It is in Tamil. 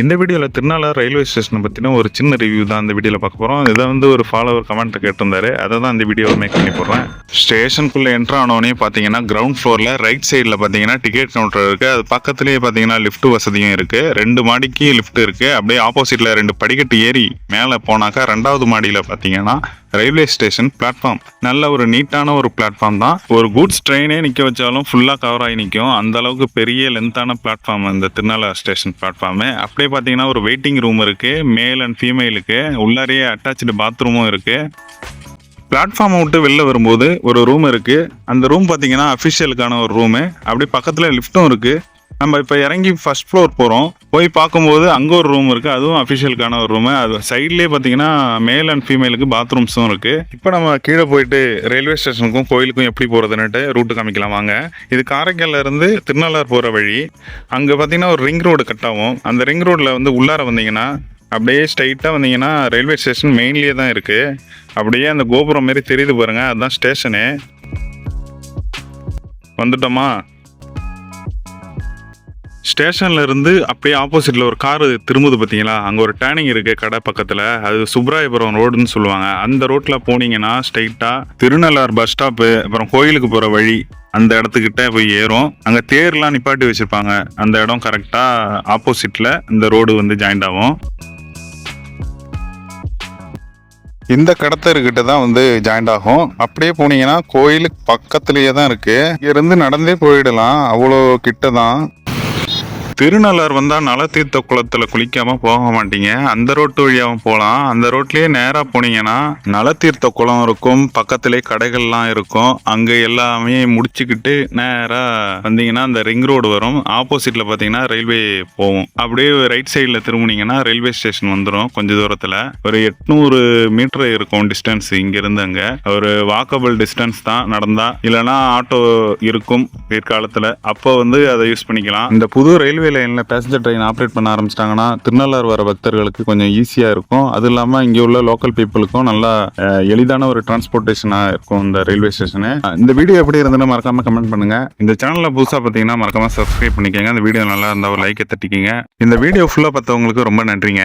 இந்த வீடியோவில் திருநாளா ரயில்வே ஸ்டேஷனை பற்றின ஒரு சின்ன ரிவ்யூ தான் இந்த வீடியோவில் பார்க்க போகிறோம் இதை வந்து ஒரு ஃபாலோவர் கமெண்ட் கேட்டிருந்தாரு. அதை தான் இந்த வீடியோவை மேக் பண்ணி போடுறேன். ஸ்டேஷனுக்குள்ளே என்ட்ரு ஆனோடனே பார்த்தீங்கன்னா கிரவுண்ட் ஃப்ளோரில் ரைட் சைடில் பார்த்தீங்கன்னா டிக்கெட் கவுண்டர் இருக்குது அது பக்கத்துலேயே பார்த்தீங்கன்னா லிஃப்ட் வசதியும் இருக்குது ரெண்டு மாடிக்கு லிஃப்ட் இருக்குது அப்படியே ஆப்போசிட்டில் ரெண்டு படிக்கட்டு ஏறி மேலே போனாக்கா ரெண்டாவது மாடியில் பார்த்தீங்கன்னா ரயில்வே ஸ்டேஷன் பிளாட்ஃபார்ம் நல்ல ஒரு நீட்டான ஒரு பிளாட்ஃபார்ம் தான். ஒரு கூட்ஸ் ட்ரெயினே நிற்க வச்சாலும் ஃபுல்லாக கவர் ஆகி நிற்கும் அந்த அளவுக்கு பெரிய லென்த்தான பிளாட்ஃபார்ம் இந்த திருநாளா ஸ்டேஷன் பிளாட்ஃபார்மு அப்படியே பார்த்தீங்கன்னா ஒரு வெயிட்டிங் ரூம் இருக்குது மேல் அண்ட் ஃபீமேலுக்கு உள்ளாரையே அட்டாச்சு பாத்ரூமும் இருக்குது பிளாட்ஃபார்மை விட்டு வெளில வரும்போது ஒரு ரூம் இருக்குது அந்த ரூம் பார்த்தீங்கன்னா அஃபிஷியலுக்கான ஒரு ரூமு அப்படி பக்கத்தில் லிஃப்ட்டும் இருக்குது நம்ம இப்போ இறங்கி ஃபர்ஸ்ட் ஃப்ளோர் போகிறோம் போய் பார்க்கும்போது அங்கே ஒரு ரூம் இருக்குது அதுவும் அஃபிஷியலுக்கான ஒரு ரூமு அது சைட்லேயே பார்த்தீங்கன்னா மேல் அண்ட் ஃபீமேலுக்கு பாத்ரூம்ஸும் இருக்குது இப்போ நம்ம கீழே போயிட்டு ரயில்வே ஸ்டேஷனுக்கும் கோயிலுக்கும் எப்படி போகிறதுன்னுட்டு ரூட்டு காமிக்கலாம் வாங்க. இது காரைக்கால்லேருந்து திருநள்ளார் போகிற வழி. அங்கே பார்த்தீங்கன்னா ஒரு ரிங் ரோடு கட் ஆகும். அந்த ரிங் ரோட்டில் வந்து உள்ளார வந்தீங்கன்னா அப்படியே ஸ்ட்ரைட்டாக வந்தீங்கன்னா ரயில்வே ஸ்டேஷன் மெயின்லேயே தான் இருக்குது அப்படியே அந்த கோபுரம் மாரி தெரியுது பாருங்கள் அதுதான் ஸ்டேஷனு வந்துட்டோமா? ஸ்டேஷனில் இருந்து அப்படியே ஆப்போசிட்டில் ஒரு கார் திரும்புது பார்த்தீங்களா அங்கே ஒரு டேர்னிங் இருக்குது கடை பக்கத்தில். அது சுப்ராயபுரம் ரோடுன்னு சொல்லுவாங்க. அந்த ரோட்டில் போனீங்கன்னா ஸ்ட்ரைட்டாக திருநள்ளார் பஸ் ஸ்டாப்பு அப்புறம் கோயிலுக்கு போகிற வழி அந்த இடத்துக்கிட்ட போய் ஏறும். அங்கே தேர்லாம் நிப்பாட்டி வச்சுருப்பாங்க. அந்த இடம் கரெக்டாக ஆப்போசிட்டில் இந்த ரோடு வந்து ஜாயிண்ட் ஆகும். இந்த கடத்தர்கிட்ட தான் வந்து ஜாயிண்ட் ஆகும். அப்படியே போனீங்கன்னா கோயிலுக்கு பக்கத்துலேயே தான் இருக்குது இங்கேருந்து நடந்தே போயிடலாம். அவ்வளோ கிட்ட தான். திருநள்ளார் வந்தால் நலத்தீர்த்த குளத்தில் குளிக்காமல் போக மாட்டீங்க. அந்த ரோட்டு வழியாகவும் போகலாம் அந்த ரோட்லேயே நேராக போனீங்கன்னா நலத்தீர்த்த குளம் இருக்கும் பக்கத்திலே கடைகள்லாம் இருக்கும். அங்கே எல்லாமே முடிச்சுக்கிட்டு நேராக வந்தீங்கன்னா அந்த ரிங் ரோடு வரும். ஆப்போசிட்டில் பார்த்தீங்கன்னா ரயில்வே போகும். அப்படியே ரைட் சைடில் திரும்பினீங்கன்னா ரயில்வே ஸ்டேஷன் வந்துடும் கொஞ்சம் தூரத்தில். ஒரு எட்நூறு மீட்டர் இருக்கும் டிஸ்டன்ஸ் இங்கேருந்து அங்கே. ஒரு வாக்கபிள் டிஸ்டன்ஸ் தான் நடந்தால் இல்லைன்னா ஆட்டோ இருக்கும் பிற்காலத்தில். அப்போ வந்து அதை யூஸ் பண்ணிக்கலாம். இந்த புது ரயில்வே லைனில் பேசஞ்சர் ட்ரெயின் ஆப்ரேட் பண்ண ஆரம்பிச்சிட்டாங்கன்னா திருநள்ளாறு வர பக்தர்களுக்கு கொஞ்சம் ஈஸியாக இருக்கும். அது இல்லாமல் இங்கே உள்ள லோக்கல் பீப்புளுக்கும் நல்லா எளிதான ஒரு டிரான்ஸ்போர்ட்டேஷனாக இருக்கும் இந்த ரயில்வே ஸ்டேஷனு இந்த வீடியோ எப்படி இருந்ததுன்னு மறக்காமல் கமெண்ட் பண்ணுங்கள் இந்த சேனலில் புதுசாக பார்த்தீங்கன்னா மறக்காமல் சப்ஸ்கிரைப் பண்ணிக்கோங்க. இந்த வீடியோ நல்லா இருந்தால் ஒரு லைக்கை தட்டிக்கிங்க. இந்த வீடியோ ஃபுல்லாக பார்த்தவங்களுக்கு ரொம்ப நன்றிங்க.